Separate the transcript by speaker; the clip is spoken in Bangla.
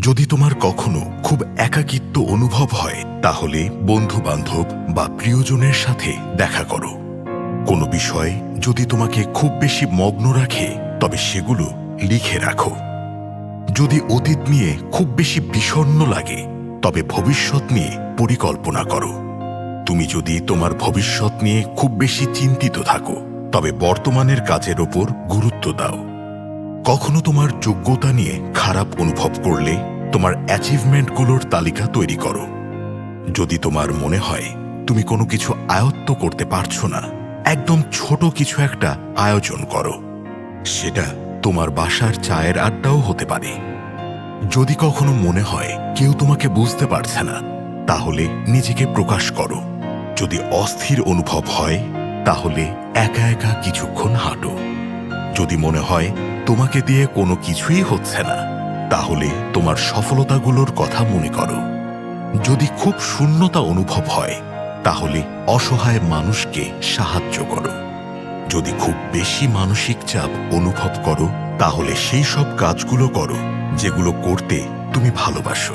Speaker 1: যদি তোমার কখনো খুব একাকিত্ব অনুভব হয়, তাহলে বন্ধু বান্ধব বা প্রিয়জনের সাথে দেখা করো। কোনো বিষয় যদি তোমাকে খুব বেশি মগ্ন রাখে, তবে সেগুলো লিখে রাখো। যদি অতীত নিয়ে খুব বেশি বিষণ্ণ লাগে, তবে ভবিষ্যৎ নিয়ে পরিকল্পনা করো। তুমি যদি তোমার ভবিষ্যৎ নিয়ে খুব বেশি চিন্তিত থাকো, তবে বর্তমানের কাজের ওপর গুরুত্ব দাও। কখনো তোমার যোগ্যতা নিয়ে খারাপ অনুভব করলে তোমার অ্যাচিভমেন্টগুলোর তালিকা তৈরি করো। যদি তোমার মনে হয় তুমি কোনো কিছু আয়ত্ত করতে পারছ না, একদম ছোট কিছু একটা আয়োজন করো। সেটা তোমার বাসার চায়ের আড্ডাও হতে পারে। যদি কখনো মনে হয় কেউ তোমাকে বুঝতে পারছে না, তাহলে নিজেকে প্রকাশ করো। যদি অস্থির অনুভব হয়, তাহলে একা একা কিছুক্ষণ হাঁটো। যদি মনে হয় তোমাকে দিয়ে কোনো কিছুই হচ্ছে না। তাহলে তোমার সফলতাগুলোর কথা মনে করো। যদি খুব শূন্যতা অনুভব হয়, তাহলে অসহায় মানুষকে সাহায্য করো। যদি খুব বেশি মানসিক চাপ অনুভব করো, তাহলে সেই সব কাজগুলো করো, যেগুলো করতে তুমি ভালোবাসো।